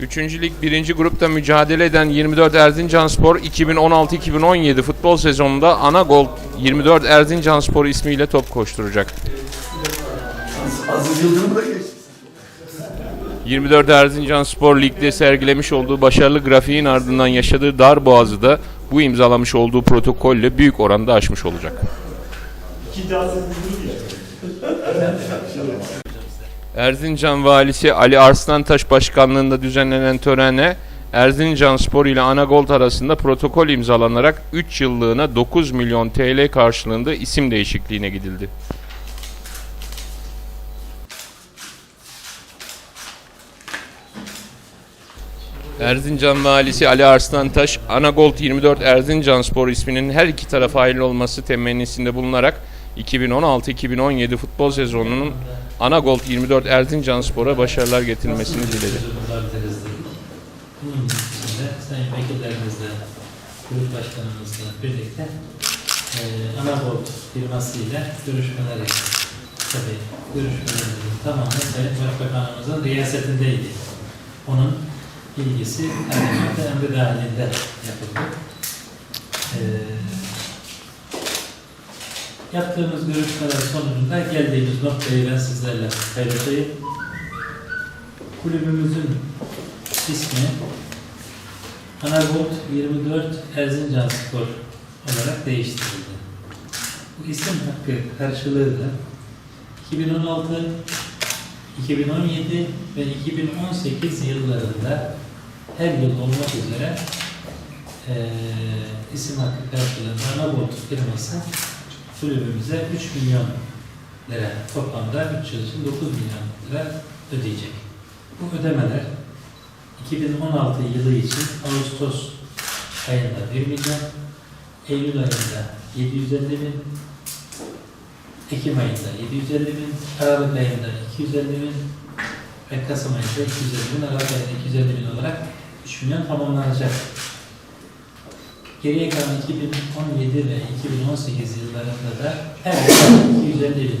Üçüncü Lig 1. grupta mücadele eden 24 Erzincanspor 2016-2017 futbol sezonunda Ana Gol 24 Erzincanspor ismiyle top koşturacak. Aziz Yıldırım da geçti. 24 Erzincanspor ligde sergilemiş olduğu başarılı grafiğin ardından yaşadığı dar boğazı da bu imzalamış olduğu protokolle büyük oranda aşmış olacak. Erzincan valisi Ali Arslantaş başkanlığında düzenlenen törene Erzincanspor ile Anagolt arasında protokol imzalanarak 3 yıllığına 9 milyon TL karşılığında isim değişikliğine gidildi. Erzincan valisi Ali Arslantaş, Anagolt 24 Erzincanspor isminin her iki tarafa hayırlı olması temennisinde bulunarak 2016-2017 futbol sezonunun Anagolt 24 Erzincanspor'a başarılar getirmesini diledi. Bunun içinde sayın vekillerimizle, grup başkanımızla birlikte e, Anadolu firmasıyla görüşmeler. Tabii görüşmelerimizin tamamı Sayın Başbakanımızın riyasetindeydi. Onun bilgisi talimatı emri dahilinde yapıldı. Yaptığımız görüşmeler sonucunda geldiğimiz noktayı ben sizlerle paylaşayım. Kulübümüzün ismi Anagolt 24 Erzincan Spor olarak değiştirildi. Bu isim hakkı karşılığı da 2016, 2017 ve 2018 yıllarında her yıl olmak üzere eee isim hakkı karşılığında Anagolt firması kulübümüze 3 milyon lira toplamda 3 yıl için 9 milyon lira ödeyecek. Bu ödemeler 2016 yılı için Ağustos ayında 1 milyon, Eylül ayında 750 bin, Ekim ayında 750 bin, Aralık ayında 250 bin ve Kasım ayında 250 bin, Aralık ayında 250 bin olarak 3 milyon tamamlanacak. Geriye kalan 2017 ve 2018 yıllarında da her yıl 250 bin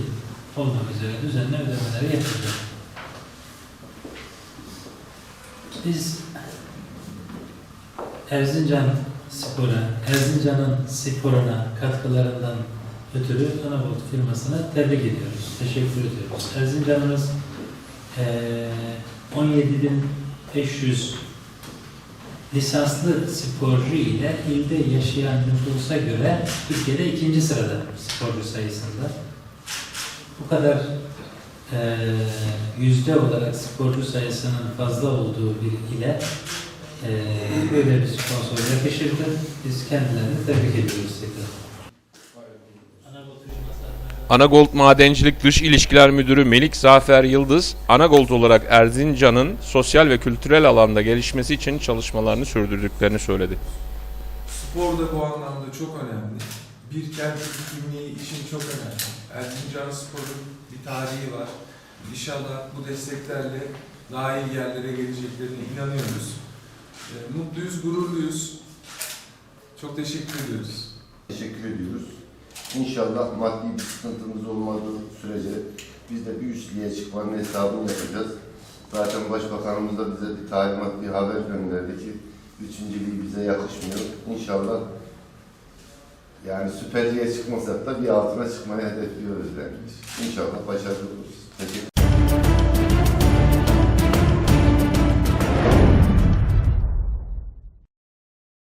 olmak üzere düzenli ödemeleri yapılacak. Biz Erzincan Spor'a, Erzincan'ın sporuna katkılarından ötürü Anadolu firmasına tebrik ediyoruz. Teşekkür ediyoruz. Erzincan'ımız eee 17.500 lisanslı sporcu ile ilde yaşayan nüfusa göre Türkiye'de ikinci sırada sporcu sayısında. Bu kadar eee, yüzde olarak sporcu sayısının fazla olduğu bir ile eee, böyle bir sponsor yakışırdı. Biz kendilerini tebrik ediyoruz tekrar. Anagolt Madencilik Dış İlişkiler Müdürü Melik Zafer Yıldız, Anagolt olarak Erzincan'ın sosyal ve kültürel alanda gelişmesi için çalışmalarını sürdürdüklerini söyledi. Spor da bu anlamda çok önemli. Bir kent kimliği için çok önemli. Erzincan Spor'un bir tarihi var. İnşallah bu desteklerle daha iyi yerlere geleceklerine inanıyoruz. Ee, Mutluyuz, gururluyuz. Çok teşekkür ediyoruz. Teşekkür ediyoruz. İnşallah maddi bir sıkıntımız olmadığı sürece biz de bir üçlüye çıkmanın hesabını yapacağız. Zaten Başbakanımız da bize bir talimat, bir haber gönderdi ki üçüncülüğü bize yakışmıyor. İnşallah yani Süper Lig'e çıkmasak da bir altına çıkmayı hedefliyoruz yani. İnşallah başarılı oluruz. Teşekkür